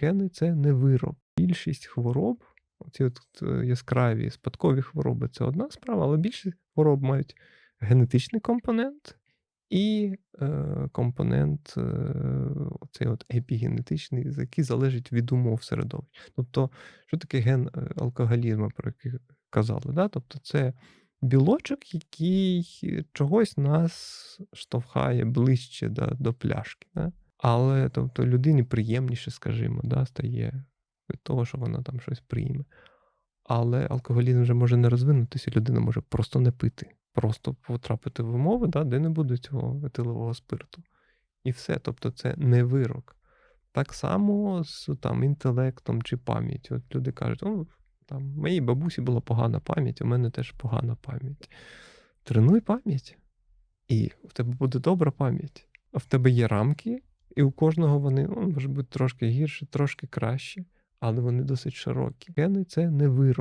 Гени це не вирок. Більшість хвороб, ці от е, яскраві спадкові хвороби це одна справа, але більшість хвороб мають генетичний компонент і е, компонент е, оцей от епігенетичний, який залежить від умов середовища. Тобто, що таке ген е, алкоголізму, про який казали? Да? Тобто, це білочок, який чогось нас штовхає ближче до, до пляшки. Да? Але тобто, людині приємніше, скажімо, да, стає від того, що вона там щось прийме. Але алкоголізм вже може не розвинутися, людина може просто не пити, просто потрапити в умови, да, де не буде цього етилового спирту. І все. Тобто, це не вирок. Так само з там, інтелектом чи пам'яттю. От люди кажуть, о, там, моїй бабусі була погана пам'ять, у мене теж погана пам'ять. Тренуй пам'ять, і в тебе буде добра пам'ять. А в тебе є рамки, і у кожного вони ну, може бути трошки гірше, трошки краще, але вони досить широкі. Гени це не вирок.